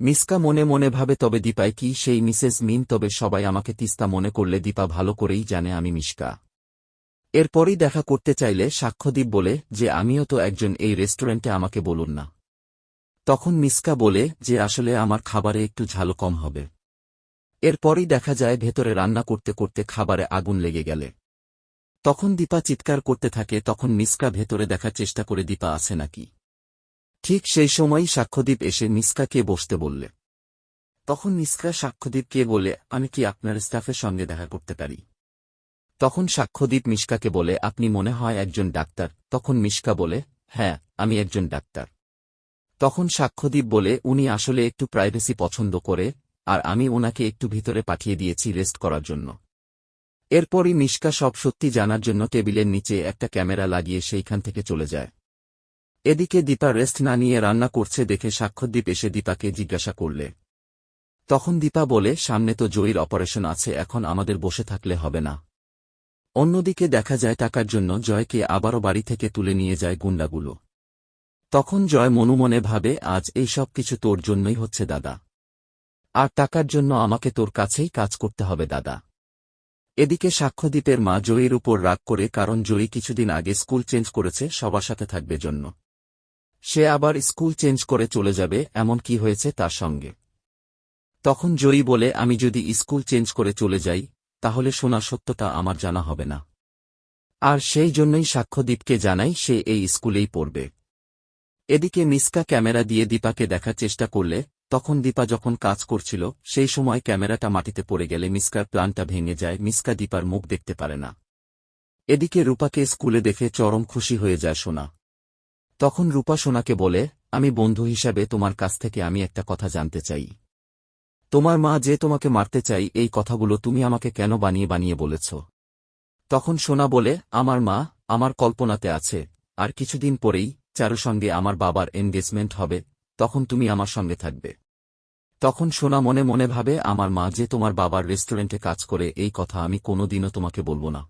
মিসকা মনে মনে ভাবে, তবে দীপায় কি? সেই মিসেস মিন, তবে সবাই আমাকে তিস্তা মনে করলে দীপা ভালো করেই জানে আমি মিশকা এরপরই দেখা করতে চাইলে সাক্ষ্যদীপ বলে, যে আমিও তো একজন এই রেস্টুরেন্টে আমাকে বলুন না। তখন মিসকা বলে, যে আসলে আমার খাবারে একটু ঝাল কম হবে। এরপরই দেখা যায় ভেতরে রান্না করতে করতে খাবারে আগুন লেগে গেলে। তখন দীপা চিৎকার করতে থাকে, তখন মিসকা ভেতরে দেখার চেষ্টা করে, দীপা আছে নাকি? ঠিক সেই সময়ই সাক্ষ্যদীপ এসে মিসকাকে বসতে বললে। তখন মিসকা সাক্ষ্যদীপকে বলে, আমি কি আপনার স্টাফের সঙ্গে দেখা করতে পারি? তখন সাক্ষ্যদীপ মিশকাকে বলে, আপনি মনে হয় একজন ডাক্তার। তখন মিশকা বলে হ্যাঁ আমি একজন ডাক্তার। তখন সাক্ষ্যদীপ বলে, উনি আসলে একটু প্রাইভেসি পছন্দ করে, আর আমি ওনাকে একটু ভিতরে পাঠিয়ে দিয়েছি রেস্ট করার জন্য। এরপরই মিশকা সব সত্যি জানার জন্য টেবিলের নিচে একটা ক্যামেরা লাগিয়ে সেইখান থেকে চলে যায়। এদিকে দীপা রেস্ট না নিয়ে রান্না করছে দেখে সাক্ষ্যদ্বীপ এসে দীপাকে জিজ্ঞাসা করলে। তখন দীপা বলে, সামনে তো জয়ীর অপারেশন আছে, এখন আমাদের বসে থাকলে হবে না। অন্যদিকে দেখা যায় টাকার জন্য জয়কে আবারও বাড়ি থেকে তুলে নিয়ে যায় গুন্ডাগুলো। তখন জয় মনুমনে ভাবে, আজ এই সব কিছু তোর জন্যই হচ্ছে দাদা। আর টাকার জন্য আমাকে তোর কাছেই কাজ করতে হবে দাদা। এদিকে সাক্ষ্যদ্বীপের মা জয়ীর উপর রাগ করে, কারণ জয়ী কিছুদিন আগে স্কুল চেঞ্জ করেছে, সবার সাথে থাকবে জন্য। সে আবার স্কুল চেঞ্জ করে চলে যাবে, এমন কি হয়েছে তার সঙ্গে। তখন জয়ী বলে, আমি যদি স্কুল চেঞ্জ করে চলে যাই, তাহলে শোনা সত্যটা আমার জানা হবে না। আর সেই জন্যই সাক্ষ্যদীপকে জানাই, সে এই স্কুলেই পড়বে। এদিকে মিসকা ক্যামেরা দিয়ে দীপাকে দেখার চেষ্টা করলে, তখন দীপা যখন কাজ করছিল, সেই সময় ক্যামেরাটা মাটিতে পড়ে গেলে মিসকার প্লানটা ভেঙে যায় মিসকা দীপার মুখ দেখতে পারে না। এদিকে রূপাকে স্কুলে দেখে চরম খুশি হয়ে যায় সোনা। তখন রূপা সোনাকে বলে, আমি বন্ধু হিসাবে তোমার কাছ থেকে আমি একটা কথা জানতে চাই। তোমার মা যে তোমাকে মারতে চাই, এই কথাগুলো তুমি আমাকে কেন বানিয়ে বানিয়ে বলেছ? তখন সোনা বলে, আমার মা আমার কল্পনাতে আছে, আর কিছুদিন পরেই চারু সঙ্গে আমার বাবার এনগেজমেন্ট হবে, তখন তুমি আমার সঙ্গে থাকবে। তখন সোনা মনে মনে ভাবে, আমার মা যে তোমার বাবার রেস্টুরেন্টে কাজ করে, এই কথা আমি কোনোদিনও তোমাকে বলব না।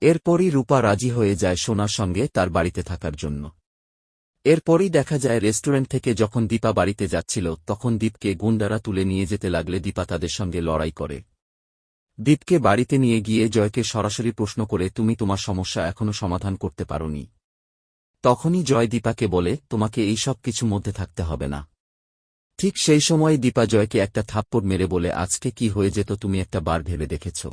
এরপরই রূপা রাজি হয়ে যায় সোনার সঙ্গে তার বাড়িতে থাকার জন্য। এরপরই দেখা যায় রেস্টুরেন্ট থেকে যখন দীপা বাড়িতে যাচ্ছিল, তখন দীপকে গুন্ডারা তুলে নিয়ে যেতে লাগলে দীপা তাদের সঙ্গে লড়াই করে। দীপকে বাড়িতে নিয়ে গিয়ে জয়কে সরাসরি প্রশ্ন করে, তুমি তোমার সমস্যা এখনও সমাধান করতে পারোনি। তখনই জয় দীপাকে বলে, তোমাকে এই সব কিছু মধ্যে থাকতে হবে না। ঠিক সেই সময় দীপা জয়কে একটা থাপ্পড় মেরে বলে, আজকে কি হয়ে যেত তুমি একটা বার ভেবে দেখেছ?